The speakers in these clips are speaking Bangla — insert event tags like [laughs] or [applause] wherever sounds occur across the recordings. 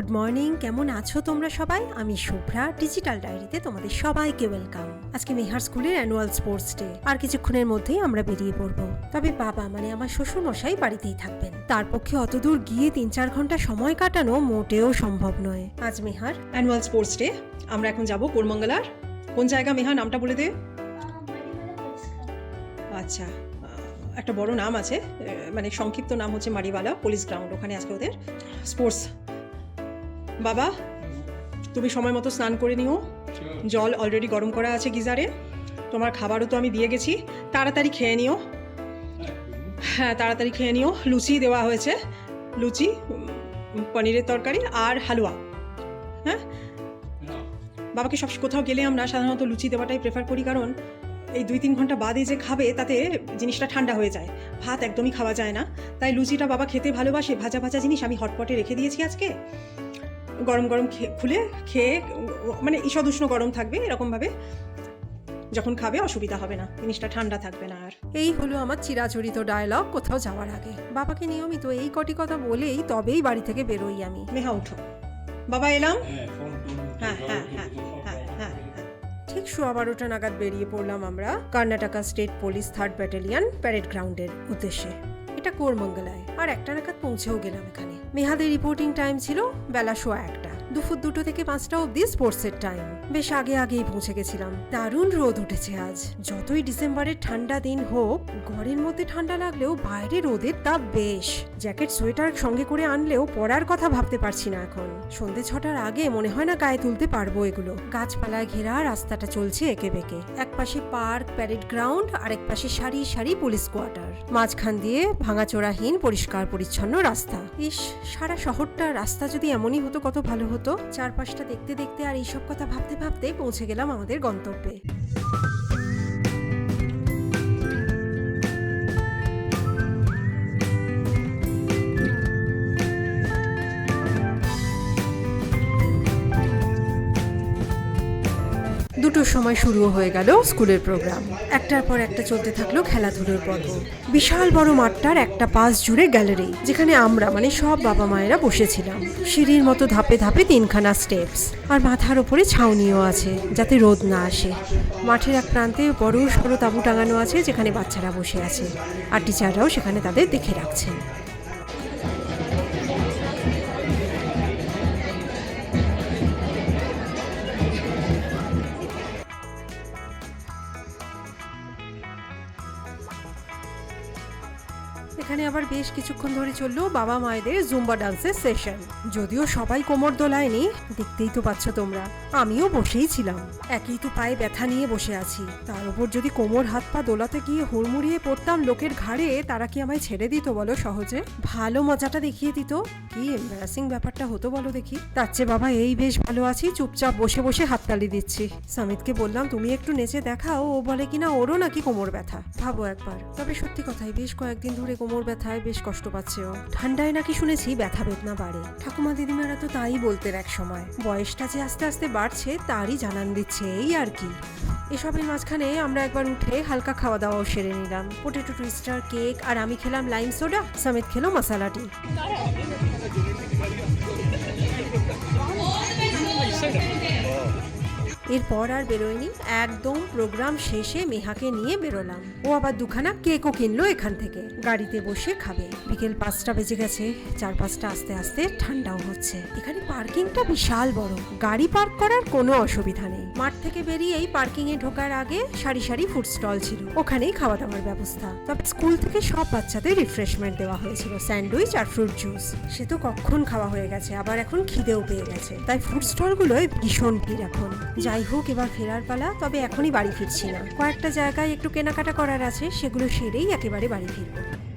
Good morning. কেমন আছো তোমরা সবাই? আমি শুভ্রা, ডিজিটাল ডায়েরিতে তোমাদের সবাইকে ওয়েলকাম। আজকে মেহার স্কুলের অ্যানুয়াল স্পোর্টস ডে। আর কিছুক্ষণের মধ্যেই আমরা বেরিয়ে পড়ব। তবে বাবা মানে আমার শ্বশুর মশাই বাড়িতেই থাকবেন। তার পক্ষে অতদূর গিয়ে তিন চার ঘণ্টা সময় কাটানো মোটেও সম্ভব নয়। আজ মেহার অ্যানুয়াল স্পোর্টস ডে। আমরা এখন যাব কোরমঙ্গলার কোন জায়গা মেহা, নামটা বলে দে। আচ্ছা একটা বড় নাম আছে। মানে সংক্ষিপ্ত নাম হচ্ছে মারিওয়ালা পুলিশ গ্রাউন্ড। ওখানে আজকে ওদের স্পোর্টস বাবা, তুমি সময় মতো স্নান করে নিও। জল অলরেডি গরম করা আছে গিজারে। তোমার খাবারও তো আমি দিয়ে গেছি। তাড়াতাড়ি খেয়ে নিও। হ্যাঁ তাড়াতাড়ি খেয়ে নিও। লুচি দেওয়া হয়েছে। লুচি পনিরের তরকারি আর হালুয়া। হ্যাঁ? বাবাকে সব কোথাও গেলে আমরা সাধারণত লুচি দেওয়াটাই প্রেফার করি, কারণ এই দুই তিন ঘণ্টা বাদে যে খাবে, তাতে জিনিসটা ঠান্ডা হয়ে যায়। ভাত একদমই খাওয়া যায় না। তাই লুচিটা বাবা খেতে ভালোবাসে। ভাজা ভাজা জিনিস আমি হটপটে রেখে দিয়েছি আজকে। গরম গরম খে- খুলে খেয়ে মানে ঈষদ উষ্ণ গরম থাকবে এরকমভাবে। যখন খাবে অসুবিধা হবে না জিনিসটা ঠান্ডা থাকবে না আর। এই হলো আমার চিরাচরিত ডায়লগ কোথাও যাওয়ার আগে। বাবাকে নিয়মিত এই কটি কথা বলেই তবেই বাড়ি থেকে বেরোই আমি। মেহা উঠো। বাবা এলাম? হ্যাঁ হ্যাঁ হ্যাঁ হ্যাঁ হ্যাঁ হ্যাঁ। ঠিক সোয়া বারোটা নাগাদ বেরিয়ে পড়লাম আমরা Karnataka state police third battalion parade গ্রাউন্ডের উদ্দেশ্যে। এটা কোরমঙ্গলায় আর একটা নাগাদ পৌঁছেও গেলাম এখানে। মেহাদের রিপোর্টিং টাইম ছিল বেলা সোয়া দুপুর দুটো থেকে পাঁচটা অব্দি স্পোর্টসের টাইম। বেশ আগে আগেই পৌঁছে গেছিলাম। দারুণ রোদ উঠেছে আজ। যতই ডিসেম্বরের ঠান্ডা দিন হোক, ঘরের মধ্যে ঠান্ডা লাগলেও বাইরে রোদের তাপ বেশ। জ্যাকেট, সোয়েটার সঙ্গে করে আনলেও পরার কথা ভাবতে পারছি না এখন। সন্ধে ছটার আগে মনে হয় না গায়ে তুলতে পারব এগুলো। গাছপালায় ঘেরা রাস্তাটা চলছে একে বেঁকে। এক পাশে পার্ক, প্যারেড গ্রাউন্ড আর এক পাশে সারি সারি পুলিশ কোয়ার্টার। মাঝখান দিয়ে ভাঙাচোরাহীন পরিষ্কার পরিচ্ছন্ন রাস্তা। ইস, সারা শহরটা রাস্তা যদি এমনই হতো কত ভালো হতো। চারপাশটা দেখতে দেখতে আর এইসব কথা ভাবতে ভাবতে পৌঁছে গেলাম আমাদের গন্তব্যে। দুটোর সময় শুরু হয়ে গেল স্কুলের প্রোগ্রাম। একটার পর একটা চলতে থাকল খেলাধুলোর পর্ব। বিশাল বড় মাঠটার একটা পাশ জুড়ে গ্যালারি, যেখানে আমরা মানে সব বাবা মায়েরা বসেছিলাম। সিঁড়ির মতো ধাপে ধাপে তিনখানা স্টেপস আর মাথার ওপরে ছাউনিও আছে, যাতে রোদ না আসে। মাঠের এক প্রান্তে বড় সড়ো তাঁবু টাঙানো আছে, যেখানে বাচ্চারা বসে আছে, আর টিচাররাও সেখানে তাদের দেখে রাখছেন। বেশ কিছুক্ষণ ধরে চলল বাবা মায়েদের জুম্বা ডান্সের সেশন। যদিও সবাই কোমর দোলায়নি, দেখতেই তো পাচ্ছ তোমরা। আমিও বসেই ছিলাম। একই তো পায়ে ব্যথা নিয়ে বসে আছি। তার উপর যদি কোমর, হাত পা দোলাতে গিয়ে হুড়মুড়িয়ে পড়তাম লোকের ঘাড়ে, তারা কি আমায় ছেড়ে দিত বলো সহজে? ভালো মজাটা দেখিয়ে দিত? কি এম্বারাসিং ব্যাপারটা হতো বলো দেখি? তার চেয়ে বাবা এই বেশ ভালো আছি, চুপচাপ বসে বসে হাততালি দিচ্ছি। সামিতকে বললাম, তুমি একটু নেচে দেখাও, ও বলে কিনা ওরও নাকি কোমর ব্যথা। ভাবো একবার। তবে সত্যি কথাই বেশ কয়েকদিন ধরে কোমর ব্যথায় বেশ কষ্ট পাচ্ছে ও ঠান্ডায় নাকি শুনেছি ব্যথা বেদনা বাড়ে। ঠাকুমা দিদিমারা তো তাই বলতেন এক সময়, বয়সটা যে আস্তে আস্তে বাড়ছে, তারই জানান দিচ্ছে, এই আর কি। এসবের মাঝখানে আমরা একবার উঠে হালকা খাওয়া দাওয়াও সেরে নিলাম। পোটেটো টুইস্টার কেক আর আমি খেলাম লাইম সোডা সমিত খেলো মশালা টি এরপর আর বেরোয়নি। একদম প্রোগ্রাম শেষে মেহাকে নিয়ে বেরোলাম। ও আবার দুখানা কেকও কিনলো এখান থেকে। গাড়িতে বসে খাবে। বিকেল পাঁচটা বেজে গেছে। চার পাঁচটা আস্তে আস্তে ঠান্ডাও হচ্ছে। এখানে পার্কিংটা বিশাল বড়। গাড়ি পার্ক করার কোনো অসুবিধা নেই। মাঠ থেকে বেরিয়েই পার্কিং এ ঢোকার আগে সারি সারি ফুড স্টল ছিল। ওখানেই খাওয়া দাওয়ার ব্যবস্থা। তবে স্কুল থেকে সব বাচ্চাদের রিফ্রেশমেন্ট দেওয়া হয়েছিল। স্যান্ডউইচ আর ফ্রুট জুস সে তো কখন খাওয়া হয়ে গেছে। আবার এখন খিদেও পেয়ে গেছে। তাই ফুড স্টল স্টলগুলোয় ভীষণ ভিড় এখন। যাই হোক, এবার ফেরার পালা, তবে এখনই বাড়ি ফিরছি না। কয়েকটা জায়গায় একটু কেনাকাটা করার আছে, সেগুলো সেরেই একেবারে বাড়ি ফিরবো।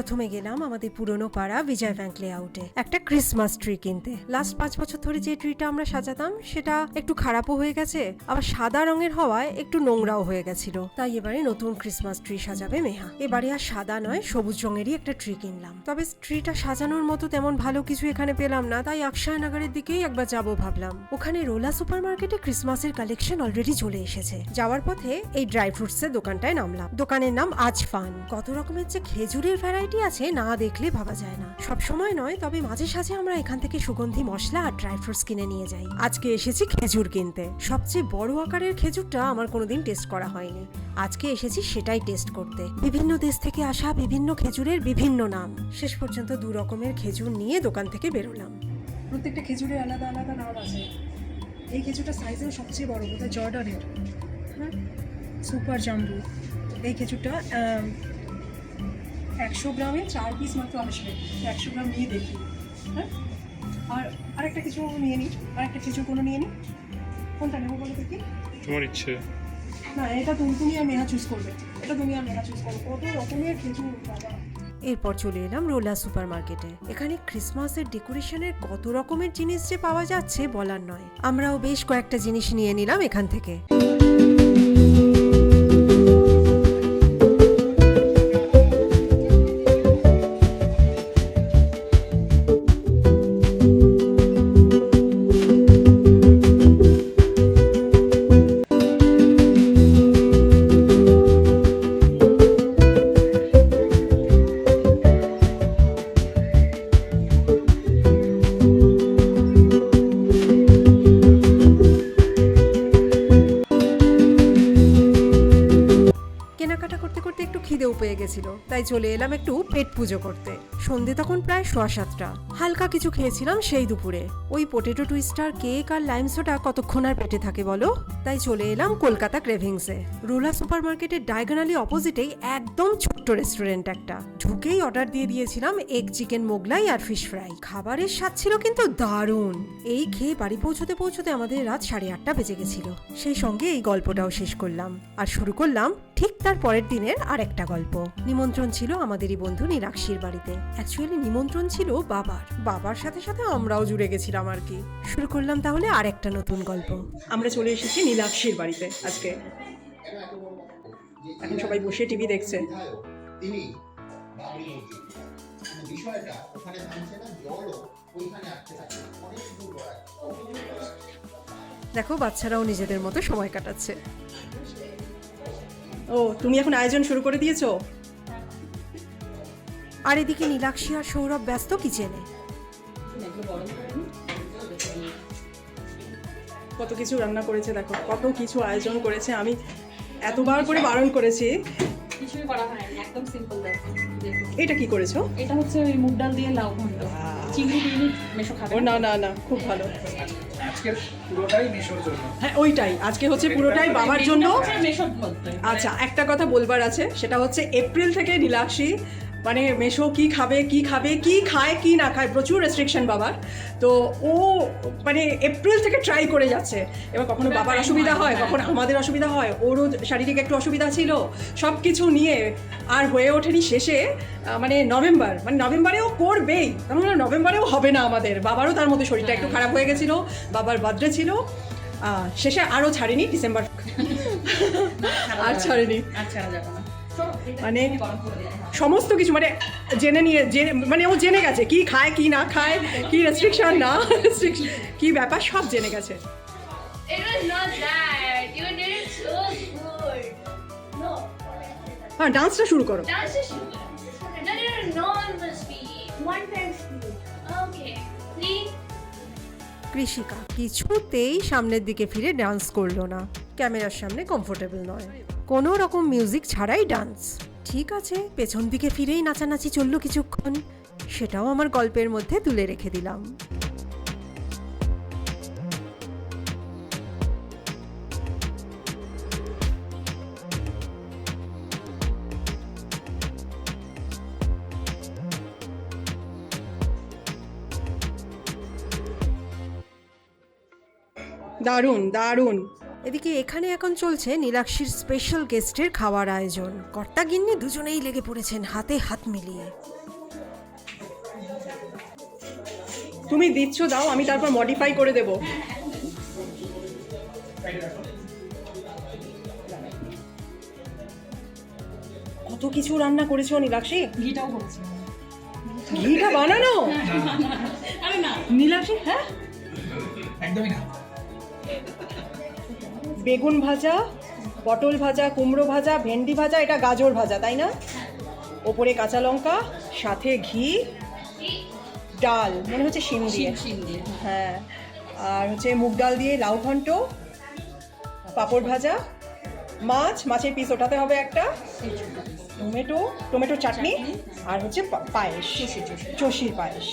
প্রথমে গেলাম আমাদের পুরনো পাড়া বিজয় ব্যাংক লেআউটে একটা ক্রিসমাস ট্রি কিনতে। লাস্ট পাঁচ বছর ধরে যে ট্রিটা আমরা সাজাতাম, সেটা একটু খারাপও হয়ে গেছে, আবার সাদা রঙের হওয়ায় একটু নোংরাও হয়ে গেছিল। তাই এবারে নতুন ক্রিসমাস ট্রি সাজাবে মেহা। এবারে আর সাদা নয়, সবুজ রঙেরই একটা ট্রি কিনলাম। তবে ট্রিটা সাজানোর মতো তেমন ভালো কিছু এখানে পেলাম না, তাই অক্ষয়নগরের দিকেই একবার যাব ভাবলাম। ওখানে রোলা সুপার মার্কেটে ক্রিসমাসের কালেকশন অলরেডি চলে এসেছে। যাওয়ার পথে এই ড্রাই ফ্রুটসের দোকানটায় নামলাম। দোকানের নাম আজ ফান কত রকমের যে খেজুরের ভ্যারাইটি আছে, না দেখলে ভাবা যায় না। সব সময় নয়, তবে মাঝে সাঝে আমরা এখান থেকে সুগন্ধি, মশলা আর ড্রাই ফ্রুটস কিনে নিয়ে যাই। আজকে এসেছি খেজুর কিনতে। সবচেয়ে বড় আকারের খেজুরটা আমার কোনোদিন টেস্ট করা হয়নি। আজকে এসেছি সেটাই টেস্ট করতে। বিভিন্ন দেশ থেকে আসা বিভিন্ন খেজুরের বিভিন্ন নাম। শেষ পর্যন্ত দু রকমের খেজুর নিয়ে দোকান থেকে বেরোলাম। প্রত্যেকটা খেজুরের আলাদা আলাদা নাম আছে। এই খেজুরটা সাইজেও সবচেয়ে বড়, বোধহয় জর্ডানের। হ্যাঁ সুপার জাম্বু এই খেজুরটা একশো গ্রামে চার পিস মাত্র আসবে একশো গ্রাম নিয়ে দেখি। হ্যাঁ? আর আরেকটা কিছু নিয়ে নিই আরেকটা কিছু কোনো নিয়ে নিই কোনটা নেব বলো দেখি তোমার ইচ্ছে। না এটা তুমি তুমি আর মেহা চুজ করবে। এটা তুমি আর মেহা চুজ করবে। কত রকমের বাবা। এরপর চলে এলাম রোলা সুপার মার্কেটে এখানে ক্রিসমাসের ডেকোরেশনের কত রকমের জিনিস যে পাওয়া যাচ্ছে বলার নয়। আমরাও বেশ কয়েকটা জিনিস নিয়ে নিলাম এখান থেকে। পুজো করতে। সন্ধে তখন প্রায় সোয়া সাতটা। হালকা কিছু খেয়েছিলাম সেই দুপুরে। ওই পোটেটো টুইস্টার কেক আর লাইম সোডা কতক্ষণ আর পেটে থাকে বলো? তাই চলে এলাম কলকাতা ক্রেভিংসে রোলা সুপার মার্কেটের ডায়গনালি অপোজিটেই একদম ছোট্ট রেস্টুরেন্ট একটা। ঢুকেই অর্ডার দিয়ে দিয়েছিলাম এগ চিকেন মোগলাই আর ফিশ ফ্রাই খাবারের স্বাদ ছিল কিন্তু দারুণ। এই খেয়ে বাড়ি পৌঁছতে পৌঁছতে আমাদের রাত সাড়ে আটটা বেজে গেছিল। সেই সঙ্গে এই গল্পটাও শেষ করলাম। আর শুরু করলাম ঠিক তার পরের দিনের আরেকটা গল্প। নিমন্ত্রণ ছিল আমাদেরই বন্ধু নীলাক্ষীর বাড়িতে। অ্যাকচুয়ালি নিমন্ত্রণ ছিল বাবার। বাবার সাথে সাথে আমরাও জুড়ে গেছিলাম আর কি। শুরু করলাম তাহলে আর একটা নতুন গল্প। আমরা চলে এসেছি নীলাক্ষীর বাড়িতে আজকে। এখন সবাই বসে টিভি দেখছে। তিনি বাবরি মসজিদ। বিষয়টা ওখানে থামছে না জলও ওইখানে আটকে থাকে। অনেক দূর দেখো বাচ্চারাও নিজেদের মতো সময় কাটাচ্ছে। ও তুমি এখন আয়োজন শুরু করে দিয়েছ? আর এদিকে নীলাক্ষী আর সৌরভ ব্যস্ত কিচেনে। কত কিছু রান্না করেছে দেখো কত কিছু আয়োজন করেছে। আমি এতবার করে বারণ করেছি। কিছুই করা হয়নি একদম সিম্পল এটা কি করেছ? এটা হচ্ছে ওই মুগ ডাল দিয়ে লাউ ঘন্ট। চিংড়ি টিংড়ি মেশো খাবে। ও না না না খুব ভালো। আজকের পুরোটাই মিশোর জন্য। হ্যাঁ ওইটাই। আজকে হচ্ছে পুরোটাই বাবার জন্য। আচ্ছা একটা কথা বলবার আছে সেটা হচ্ছে এপ্রিল থেকে নীলাক্ষী মানে মেশো কি খাবে কি খাবে কি খায় কি না খায় প্রচুর রেস্ট্রিকশন বাবার। তো ও মানে এপ্রিল থেকে ট্রাই করে যাচ্ছে। এবার কখনো বাবার অসুবিধা হয় কখনো আমাদের অসুবিধা হয় ওরও শারীরিক একটু অসুবিধা ছিল। সব কিছু নিয়ে আর হয়ে ওঠেনি শেষে মানে নভেম্বর মানে নভেম্বরেও করবেই। তার মানে নভেম্বরেও হবে না আমাদের। বাবারও তার মধ্যে শরীরটা একটু খারাপ হয়ে গেছিল বাবার বার্থডে ছিল। শেষে আরও ছাড়েনি ডিসেম্বর। [laughs] আর ছাড়েনি। আচ্ছা মানে সমস্ত কিছু মানে জেনে নিয়ে জেনে মানে ও জেনে গেছে কি খায় কি না খায় কি রেস্ট্রিকশন না কি ব্যাপার সব জেনে গেছে. হ্যাঁ ডান্সটা শুরু করো. কৃষিকা কিছুতেই সামনের দিকে ফিরে ডান্স করল না। ক্যামেরার সামনে কমফোর্টেবল নয়। কোনো রকম মিউজিক ছাড়াই ডান্স ঠিক আছে, পেছন দিকে ফিরেই নাচানাচি চলল কিছুক্ষণ। সেটাও আমার গল্পের মধ্যে তুলে রেখে দিলাম। দারুণ দারুণ। এদিকে এখানে এখন চলছে নীলাক্ষীর স্পেশাল গেস্টের খাওয়ার আয়োজন। কর্তা গিন্নি দুজনেই লেগে পড়েছেন হাতে হাত মিলিয়ে। তুমি দিচ্ছ দাও আমি তারপর মডিফাই করে দেব। কত কিছু রান্না করেছ নীলাক্ষী? ঘিটাও করেছি। ঘিটা বানানো? আমি না। নীলাক্ষী হ্যাঁ? একদমই না। বেগুন ভাজা পটল ভাজা কুমড়ো ভাজা ভেন্ডি ভাজা এটা গাজর ভাজা তাই না? ওপরে কাঁচা লঙ্কা সাথে ঘি ডাল মনে হচ্ছে শিম দিয়ে। হ্যাঁ। আর হচ্ছে মুগ ডাল দিয়ে লাউ ঘন্ট পাঁপড় ভাজা মাছ মাছের পিস ওঠাতে হবে একটা টমেটো টমেটো চাটনি আর হচ্ছে পায়েস চষির পায়েস।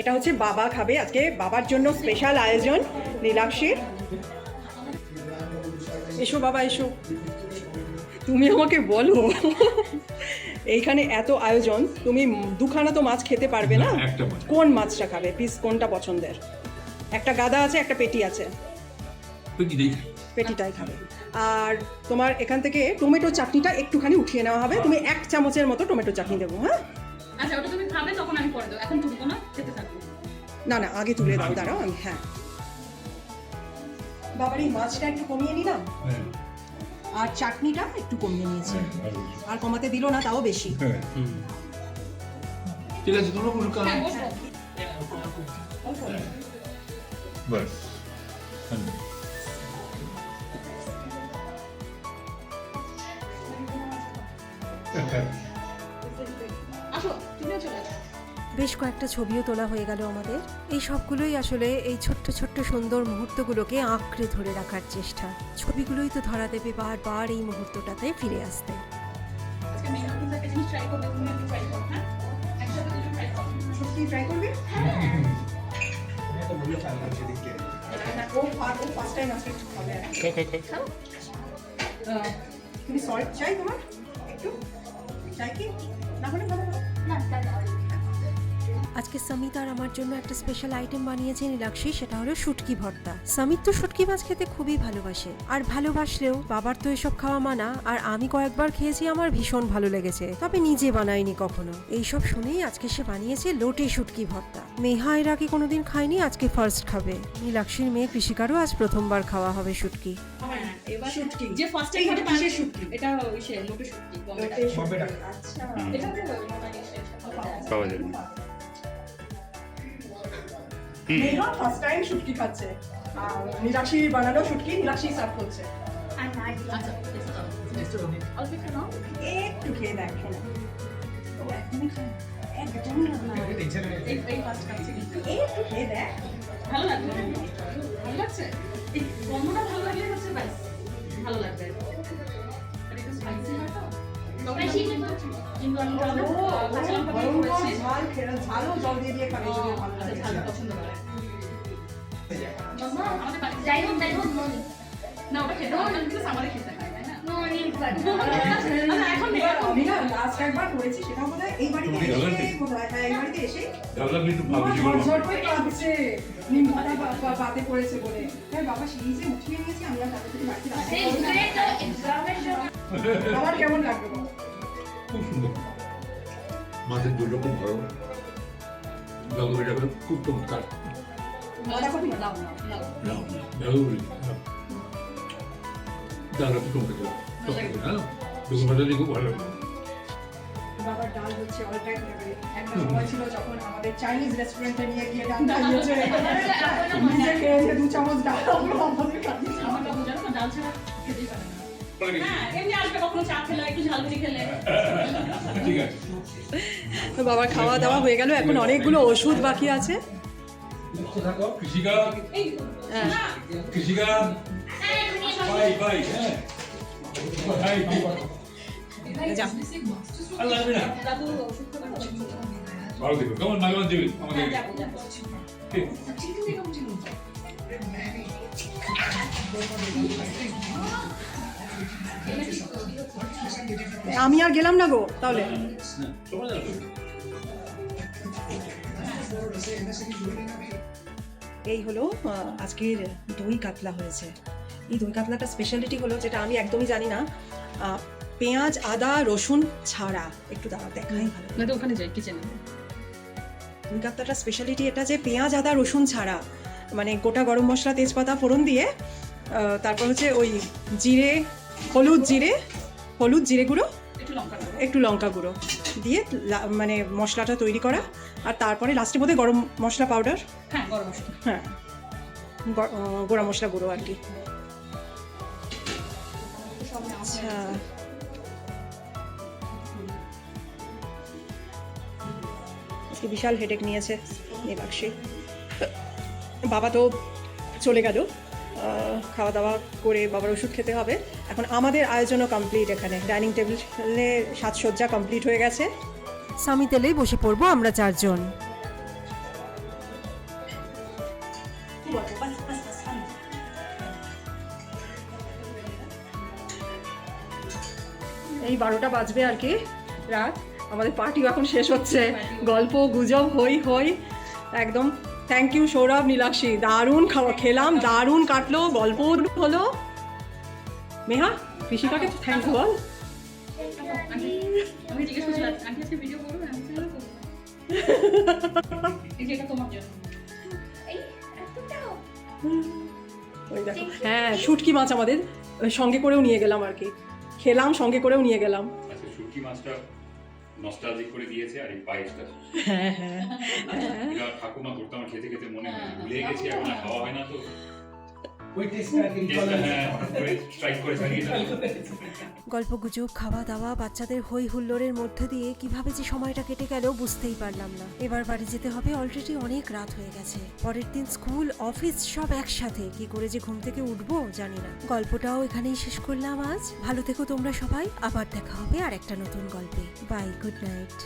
এটা হচ্ছে বাবা খাবে আজকে বাবার জন্য স্পেশাল আয়োজন নীলাক্ষীর। এসো বাবা এসো। তুমি আমাকে বলো। এইখানে এত আয়োজন তুমি দুখানা তো মাছ খেতে পারবে না? কোন মাছটা খাবে? পিস কোনটা পছন্দের? একটা গাদা আছে একটা পেটি আছে। পেটিটাই খাবে। আর তোমার এখান থেকে টমেটো চাটনিটা একটুখানি উঠিয়ে নেওয়া হবে। তুমি এক চামচের মতো টমেটো চাটনি দেবো হ্যাঁ? আচ্ছা ওটা তুমি খাবে তখন আমি পরে দেবো। এখন তুলবো না খেতে থাকব। না না আগে তুলে দাও দাঁড়াও আমি হ্যাঁ। বাবার এই মাছটা একটু কমিয়ে নিলাম? আর চাটনিটা একটু কমিয়ে নিয়েছি। আর কমাতে দিল না তাও বেশি। ঠিক আছে তোমরা কোনো কাজ হ্যাঁ বসো। বেশ কয়েকটা ছবিও তোলা হয়ে গেল আমাদের। এই সবগুলোই আসলে এই ছোট্ট ছোট্ট সুন্দর মুহূর্তগুলোকে আঁকড়ে ধরে রাখার চেষ্টা। ছবিগুলোই তো ধরা দেবে বারবার এই মুহূর্তটাতে ফিরে আসতে। তুমি করো হ্যাঁ? তুমি সল্ট চাই তোমার? একটু? চাই কি? না হলে ভালো না আজকে সামিত আর আমার জন্য একটা স্পেশাল আইটেম বানিয়েছে নীলাক্ষী সেটা হলো শুটকি ভর্তা। সামিত তো শুটকি মাছ খেতে খুবই ভালোবাসে। আর ভালোবাসলেও বাবার তো এসব খাওয়া মানা আর আমি কয়েকবার খেয়েছি আমার ভীষণ ভালো লেগেছে। তবে নিজে বানাইনি কখনো। এইসব শুনেই আজকে সে বানিয়েছে লোটে শুটকি ভর্তা। মেহা এর আগে কোনোদিন খায়নি আজকে ফার্স্ট খাবে। নীলাক্ষীর মেয়ে কৃষিকারও আজ প্রথমবার খাওয়া হবে শুটকি। শুটকি। যে ফার্স্ট টাইম খাবে তার শুটকি? এটা ওই সে লোটে শুটকি বম্বেটা বম্বেটা আচ্ছা। এটা মনে পাওয়া যায়। মেঘা ফার্স্ট টাইম শুটকি খাচ্ছে। আর নিরাশি বানানো শুটকি নিরাশি সার্ভ করছে। আচ্ছা খেয়ে দেখ একটু খেয়ে দেখ ভালো লাগছে ভালো লাগছে? এই গন্ধটা ভালো পড়েছে বলে বাবা সেই যে উঠিয়ে নিয়েছি আমি তাদের বাড়িতে আমার কেমন লাগবে? খুব সুন্দর। মাছের খুব খুব চমৎকার। বাঁধাকপি না? লাউ লাউ লাউ খুব চমৎকার হ্যাঁ। খুব ভালো বাবার ডাল হচ্ছে অল টাইম ফেভারিট একটা সময় ছিল যখন আমাদের চাইনিজ রেস্টুরেন্টে নিয়ে গিয়ে ডাল খাইয়েছে নিজে খেয়েছে দু চামচ ডাল। আমরা আমাদের খাইয়েছে আমার বাবু জানো তো ডাল ছাড়া খেতেই পারে না। হ্যাঁ এমনি আসবে কখনো চা খেলে একটু ঝালমুড়ি খেলে। ঠিক আছে। বাবার খাওয়া দাওয়া হয়ে গেল এখন অনেকগুলো ওষুধ বাকি আছে? ভালো দেখো কেমন। ঠিক আমি আর গেলাম না গো তাহলে। এই হলো আজকের দই কাতলা হয়েছে। এই দই কাতলাটা স্পেশালিটি হলো যেটা আমি একদমই জানি না। পেঁয়াজ আদা রসুন ছাড়া। একটু দাঁড়া দেখাই ভালো ওখানে যাই কিচেনে কলকাতাটার স্পেশালিটি এটা যে পেঁয়াজ আদা রসুন ছাড়া। মানে গোটা গরম মশলা তেজপাতা ফোড়ন দিয়ে তারপর হচ্ছে ওই জিরে হলুদ জিরে হলুদ জিরে গুঁড়ো একটু লঙ্কা গুঁড়ো। দিয়ে মানে মশলাটা তৈরি করা। আর তারপরে লাস্টে বোধহয় গরম মশলা পাউডার। হ্যাঁ গরম মশলা। হ্যাঁ গোড়া মশলা গুঁড়ো আর কি। আচ্ছা। আজকে বিশাল হেডেক নিয়েছে বাবা তো চলে গেল। খাওয়া দাওয়া করে বাবার ওষুধ খেতে হবে। এখন আমাদের আয়োজনও কমপ্লিট এখানে। ডাইনিং টেবিলে সাজসজ্জা কমপ্লিট হয়ে গেছে। সামি তেলেই বসে পড়ব আমরা চারজন। এই বারোটা বাজবে আর কি রাত। আমাদের পার্টিও এখন শেষ হচ্ছে। গল্প গুজব হই হই একদম থ্যাংক ইউ সৌরভ নীলাক্ষী দারুণ খাওয়া খেলাম দারুণ কাটলো গল্প হলো। মেহা পিসিকাকে থ্যাংক ইউ বল। আন্টি আমি জিজ্ঞেস করছিলাম আন্টি আজকে ভিডিও করবে? আমি বললাম, করব। না। এই যে এটা তোমার জন্য। এই এতটাও ওই দেখো হ্যাঁ শুটকি মাছ আমাদের। সঙ্গে করেও নিয়ে গেলাম আর কি। খেলাম সঙ্গে করেও নিয়ে গেলাম। আচ্ছা শুটকি মাছটা নস্টালজিক করে দিয়েছে আর এই পায়েসটা। হ্যাঁ হ্যাঁ। ঠাকুমা করতো আমার খেতে খেতে মনে হয় ভুলে গেছি এখন খাওয়া হয় না তো। হ্যাঁ হঠাৎ করে স্ট্রাইক করে চালিয়ে দিলাম। গল্প গুজব খাওয়া দাওয়া বাচ্চাদের হই হুল্লোড়ের মধ্যে দিয়ে কীভাবে যে সময়টা কেটে গেল বুঝতেই পারলাম না। এবার বাড়ি যেতে হবে অলরেডি অনেক রাত হয়ে গেছে। পরের দিন স্কুল অফিস সব একসাথে। কি করে যে ঘুম থেকে উঠবো জানি না। গল্পটাও এখানেই শেষ করলাম আজ। ভালো থেকো তোমরা সবাই। আবার দেখা হবে আর একটা নতুন গল্পে। Bye good night